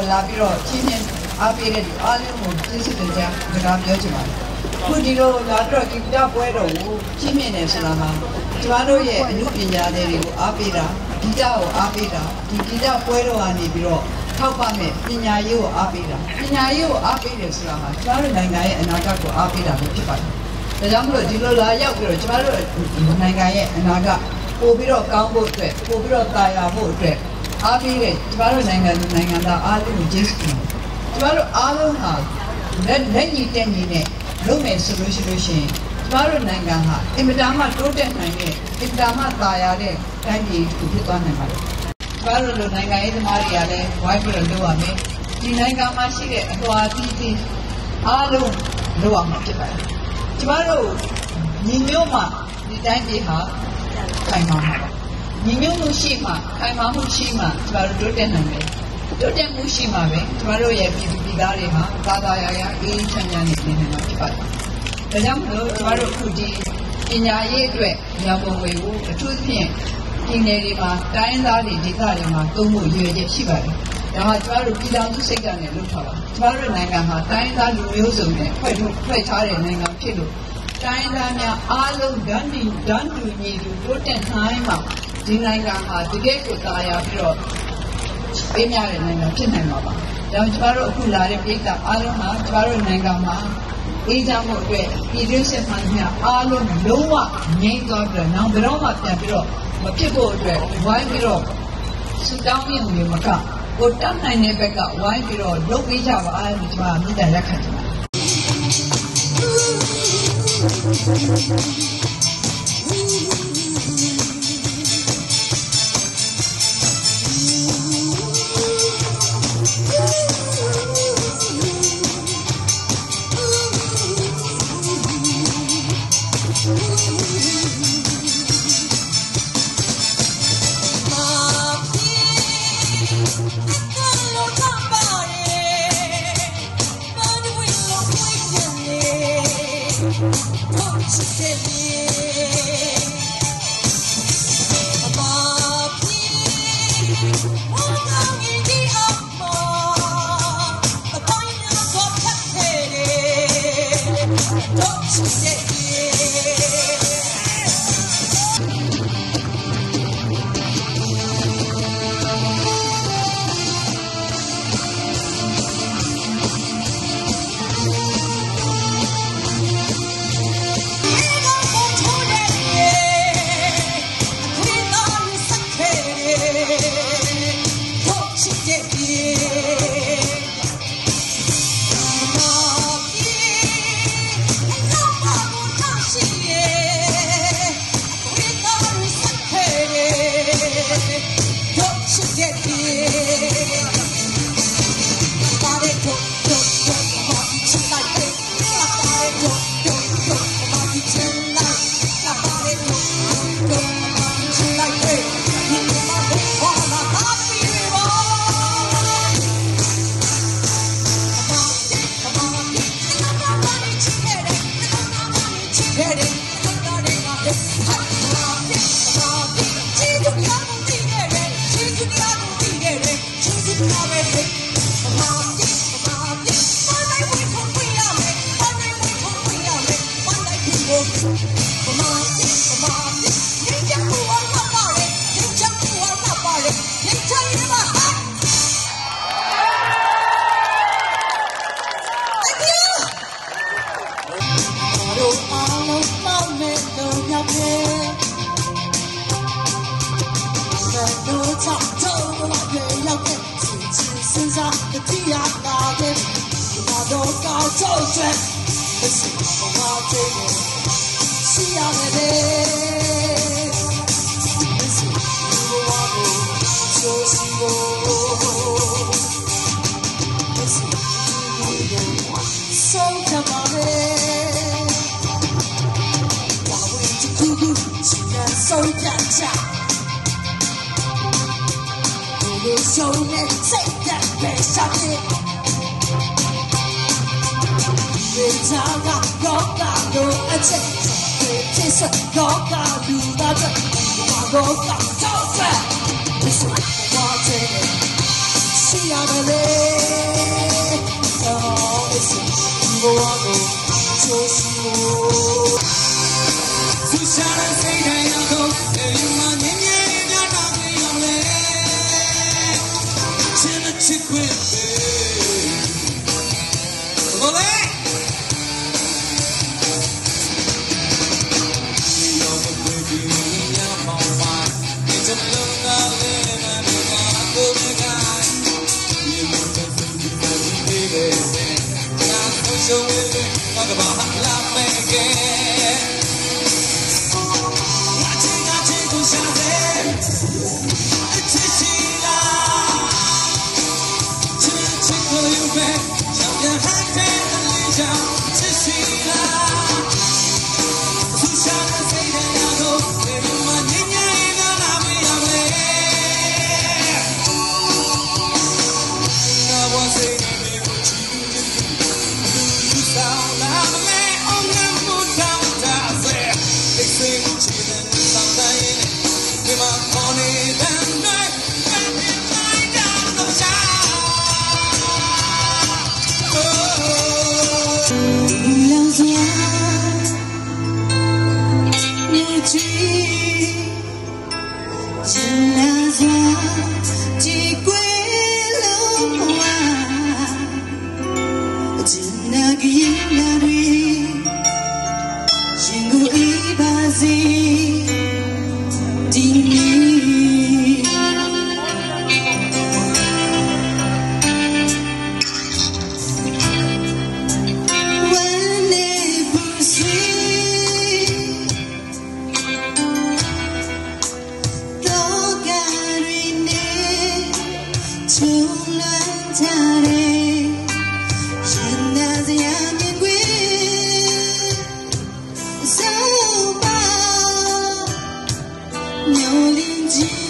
ကျမတို့ဒီနေ့ပွဲတော်လာပြီးတော့ချင်းချင်းအားပေးတဲ့ဒီအားလုံးကိုကျေးဇူးတင်ကြစကားပြောချင်ပါတယ်ခုဒီလိုလာတော့ဒီပြပွဲတော်ကိုချင်းမြင်နေဆိုတာမှာကျမတို့ရဲ့အမှုပညာတွေကိုအားပေးတာဒီကြကိုအားပေးတာဒီဒီကြပွဲတော်ကနေပြီးတော့ထောက်ပံ့မဲ့ပညာရေးကိုအားပေးတာပညာရေးကိုအားပေးတယ်ဆိုတာမှာကျမတို့နိုင်ငံရဲ့အနာဂတ်ကိုအားပေးတာဖြစ်ပါတယ်ဒါကြောင့်မလို့ဒီလိုလာရောက်ပြီးတော့ကျမတို့နိုင်ငံရဲ့အနာဂတ်ပို့ပြီးတော့ကောင်းဖို့အတွက်ပို့ပြီးတော့တာယာဖို့အတွက် အားပေးတဲ့ကျမတို့နိုင်ငံလူနိုင်ငံသားအားလုံးကိုကျေးဇူးတင်ကျမတို့အားလုံးဟာလက်လက်ညီတက်ညီနဲ့လုပ်မယ်ဆိုလို့ရှိလို့ရှိရင်ကျမတို့နိုင်ငံဟာအင်မတန်မှတိုးတက်နိုင်တဲ့အင်မတန်မှတာယာတဲ့တိုင်းပြည်ဖြစ်သွားနိုင်ပါတယ်ကျမတို့လူနိုင်ငံရေးသမားတွေကလည်းဝိုင်းပြီးတော့လုပ်ရမယ်ဒီနိုင်ငံမှာရှိတဲ့အထွာအသီးသီးအားလုံးလုပ်ရမှာဖြစ်ပါတယ်ကျမတို့ညီညွတ်မှဒီတိုင်းပြည်ဟာခိုင်မာမှာပါ ညီညွတ်မှုရှိမှခိုင်မာမှုရှိမှကျမတို့တိုးတက်နိုင်မယ်တိုးတက်မှုရှိမှပဲကျမတို့ရဲ့ပြည်သူပြည်သားတွေမှာသာသာယာယာအေးအေးချမ်းချမ်းနေနေမှာဖြစ်ပါတယ်။ဒါကြောင့်မလို့ကျမတို့အခုဒီပညာရေးအတွက်ညောင်ပုံဝေကိုအထူးသဖြင့်ပြည်နယ်တွေမှာတိုင်းသားတွေဒေသတွေမှာသုံးဖို့ရည်ရွယ်ချက်ရှိပါတယ်။ဒါဟာကျမတို့ပြည်ထောင်စုစိတ်ဓာတ်နဲ့လုပ်ထားပါ။ကျမတို့နိုင်ငံမှာတိုင်းသားလူမျိုးစုံနဲ့ဖွဲ့ထုတ်ဖွဲ့ထားတဲ့နိုင်ငံဖြစ်လို့တိုင်းသားများအားလုံးဒန်းတူဒန်းတူညီတူတိုးတက်နိုင်မှာ ဒီနိုင်ငံဟာတကယ်ကိုသာယာပြီးတော့ပေးမြတဲ့နိုင်ငံဖြစ်နိုင်မှာပါ။ဒါကြောင့်ကျမတို့အခုလာတဲ့ပြည်သားအားလုံးဟာကျမတို့နိုင်ငံမှာအေးချမ်းမှုအတွက်ပြည်တွင်းစစ်မှန်များအားလုံးလုံးဝငြိမ်းသွားပြီးတော့နောက်ဘယ်တော့မှပြန်ပြီးတော့မဖြစ်ဖို့အတွက်ဝိုင်းပြီးတော့စူတောင်းမြင့်မှုမကကိုတတ်နိုင်တဲ့ဘက်ကဝိုင်းပြီးတော့လုပ်ပေးကြပါအားလို့ကျွန်မမြစ်တယ်လက်ခံချင်ပါတယ် stress. It's a wild day. See y'all. Kiss your heart, you're my rock star. As soon you 留连几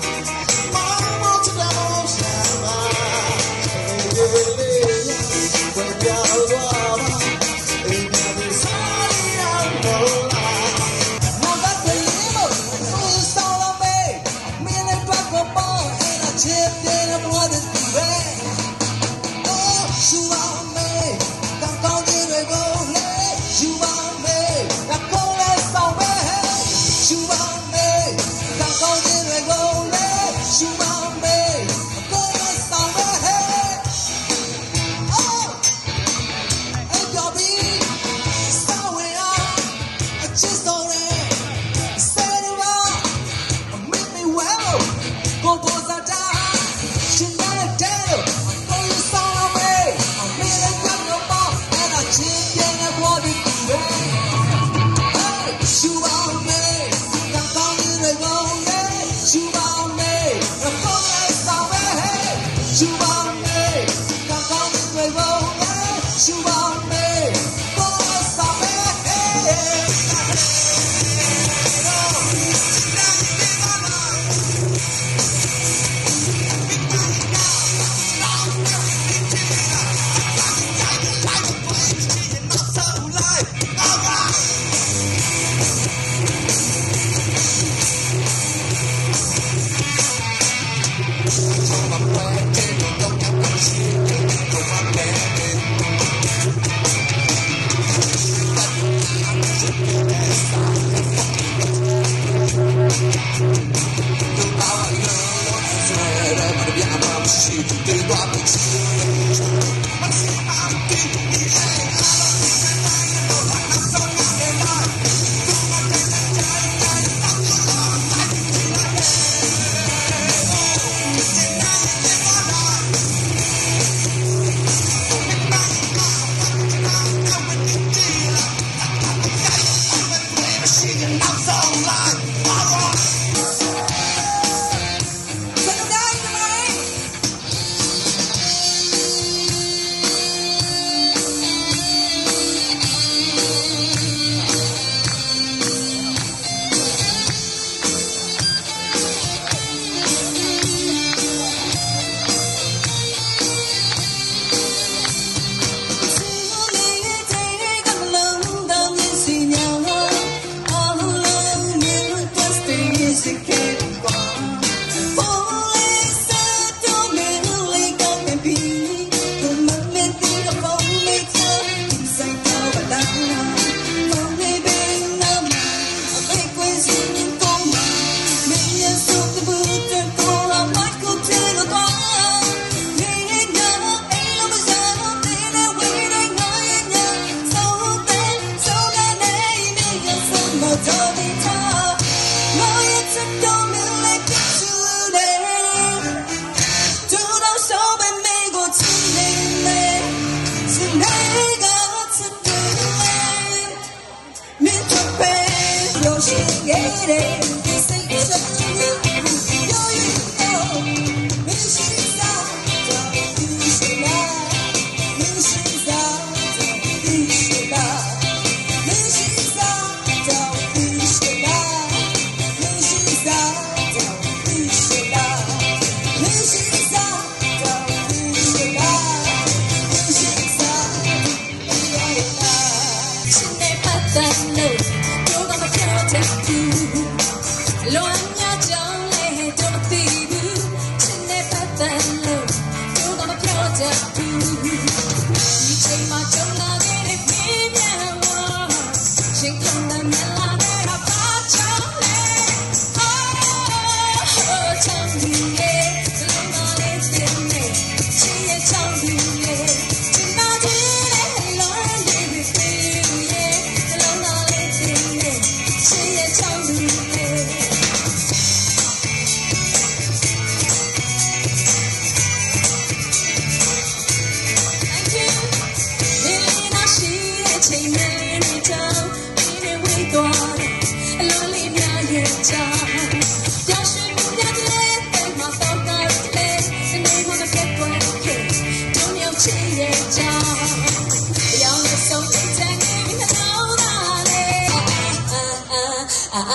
yeah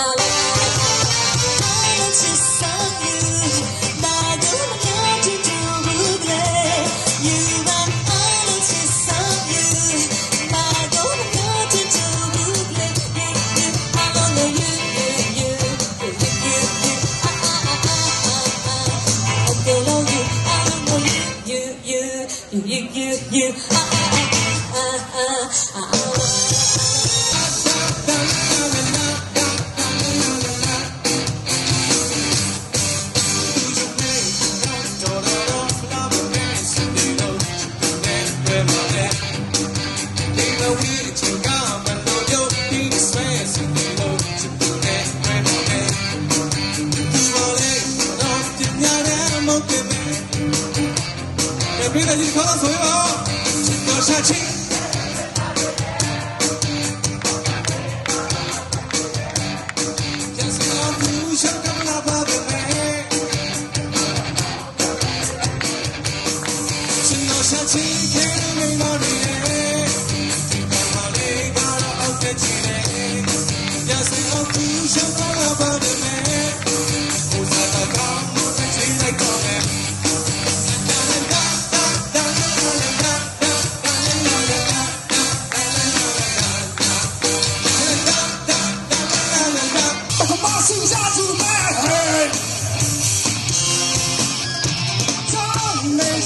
Hello.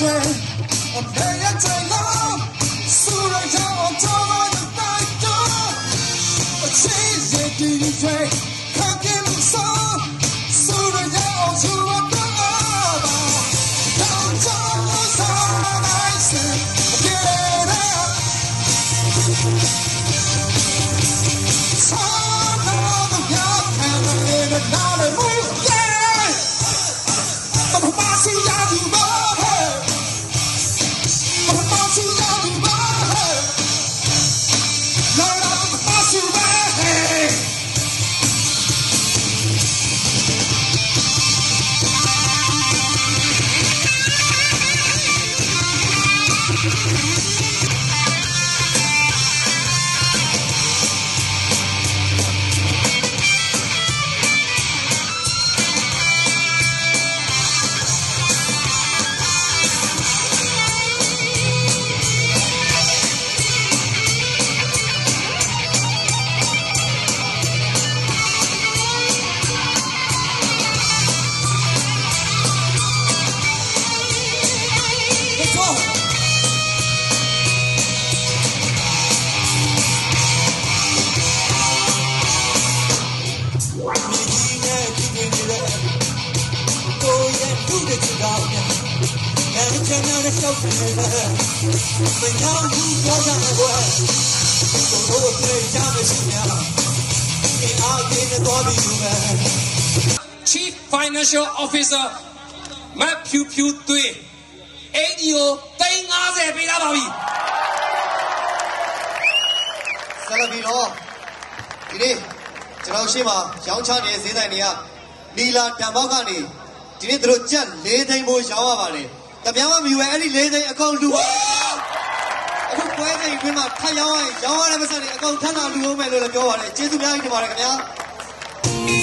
time. Chief Financial Officer Map Pew Pew တွေ့အိမ်ဒီကို350ပေးလာပါပြီဆက်လက်ပြီးတော့ဒီနေ့ ကျွန်တော်ရှေ့မှာရောင်းချနေတဲ့ဈေးဆိုင်တွေကနီလာတံပေါက်ကနေဒီနေ့တို့ကြက်၄သိန်းဖို့ရောင်းရပါတယ်။တပြားမမီဝဲအဲ့ဒီ၄သိန်းအကောင့်လူအခုပွဲစဉ်ခွင်းမှာထပ်ရောင်းရရင်ရောင်းရတဲ့ပတ်စံတွေအကောင့်ထပ်လာလူအောင်မယ်လို့လည်းပြောပါတယ်။ကျေးဇူးများကြီးတင်ပါတယ်ခင်ဗျာ။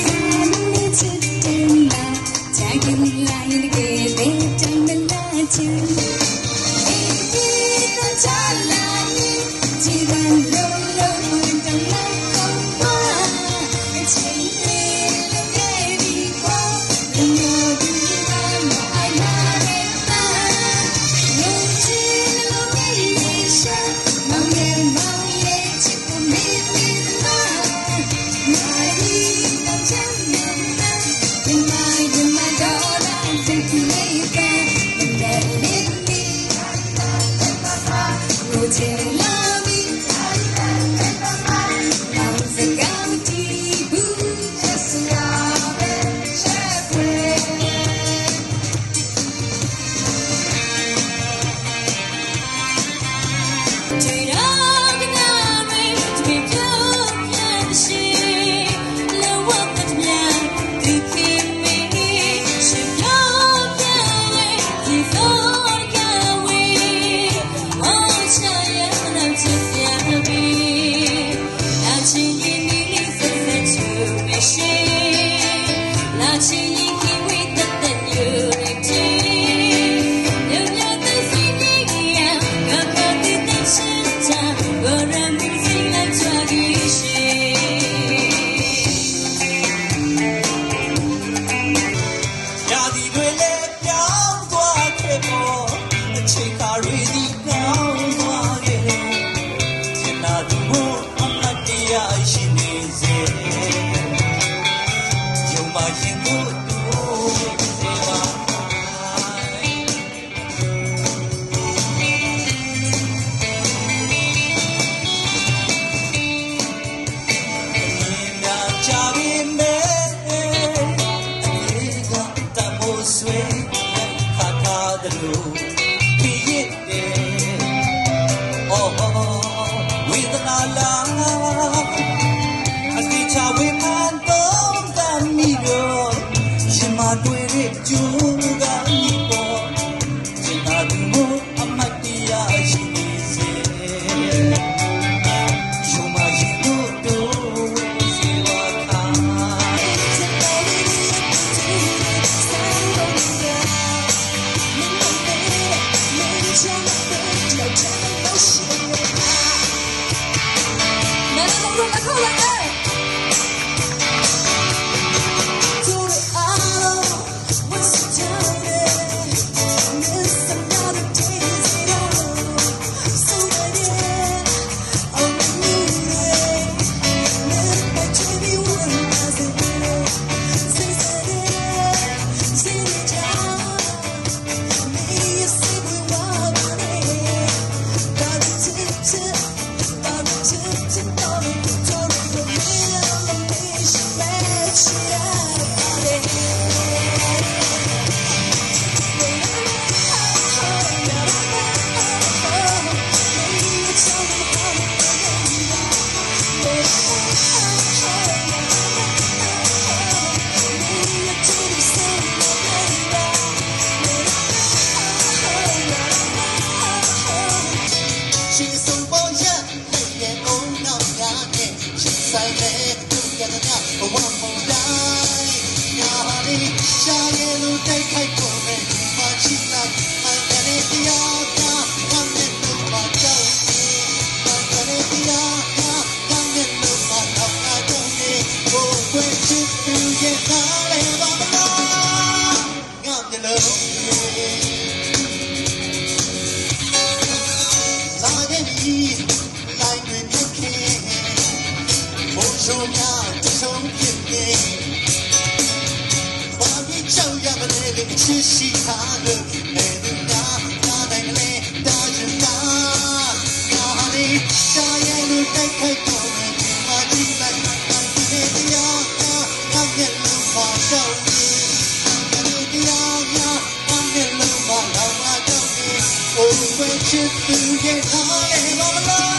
ချစ်သူရဲ့အားလေးမမလား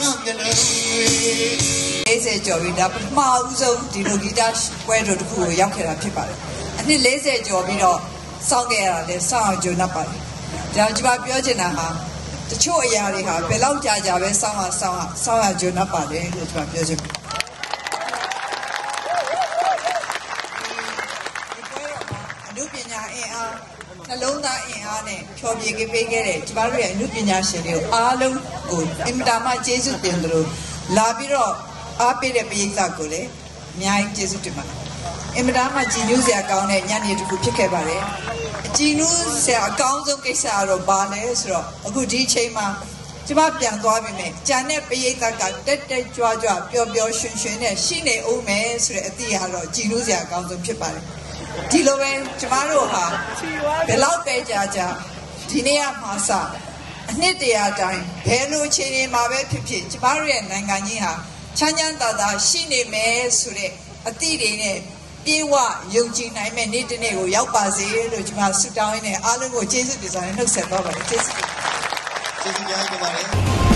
ငါကလည်း40ကျော်ပြီဒါပထမဦးဆုံးဒီလိုဂီတပွဲတော်တစ်ခုကိုရောက်ခဲ့တာဖြစ်ပါတယ်အနှစ်40ကျော်ပြီးတော့စောင့်ခဲ့ရတာလဲစောင့်အောင်ဂျုံနပ်ပါတယ်ဒါကျွန်မပြောချင်တာဟာတချို့အရာတွေဟာဘယ်လောက်ကြာကြာပဲစောင့်အောင်စောင့်အောင်စောင့်အောင်ဂျုံနပ်ပါတယ်လို့ကျွန်မပြောချင်ပါတယ် ပြခဲ့ပေးခဲ့တဲ့ကျမတို့ရဲ့အမှုပညာရှင်တွေကိုအားလုံးကိုအင်တာမကျေးဇူးတင်သလိုလာပြီးတော့အားပေးတဲ့ပရိသတ်ကိုလည်းအများကြီးကျေးဇူးတင်ပါတယ်အင်တာမကြည်ညိုစရာကောင်းတဲ့ညနေတစ်ခုဖြစ်ခဲ့ပါတယ်အကြည်ညိုစရာအကောင်းဆုံးကိစ္စကတော့ဘာလဲဆိုတော့အခုဒီအချိန်မှာကျမပြန်သွားပြီမယ်ကြံတဲ့ပရိသတ်ကတက်တက်ကြွကြွပျော်ပျော်ရွှင်ရွှင်နဲ့ရှိနေဦးမယ်ဆိုတဲ့အသည့်ကတော့ကြည်ညိုစရာအကောင်းဆုံးဖြစ်ပါတယ်ဒီလိုပဲကျမတို့ဟာဘယ်လောက်ပဲကြာကြာ ဒီနေ့ကမှစအနှစ်တရာတိုင်းဘယ်လိုအခြေအနေမှာပဲဖြစ်ဖြစ်ကျမတို့ရဲ့နိုင်ငံကြီးဟာချမ်းချမ်းသာသာရှိနေမယ်ဆိုတဲ့အသည့်တွေနဲ့ပြေဝယုံကြည်နိုင်မဲ့နေ့တစ်နေ့ကိုရောက်ပါစေလို့ကျမဆုတောင်းရင်းနဲ့အားလုံးကိုကျေးဇူးတင်စွာနဲ့နှုတ်ဆက်သွားပါတယ်ကျေးဇူးတင်ပါတယ်ကျေးဇူးများကြီးတင်ပါတယ်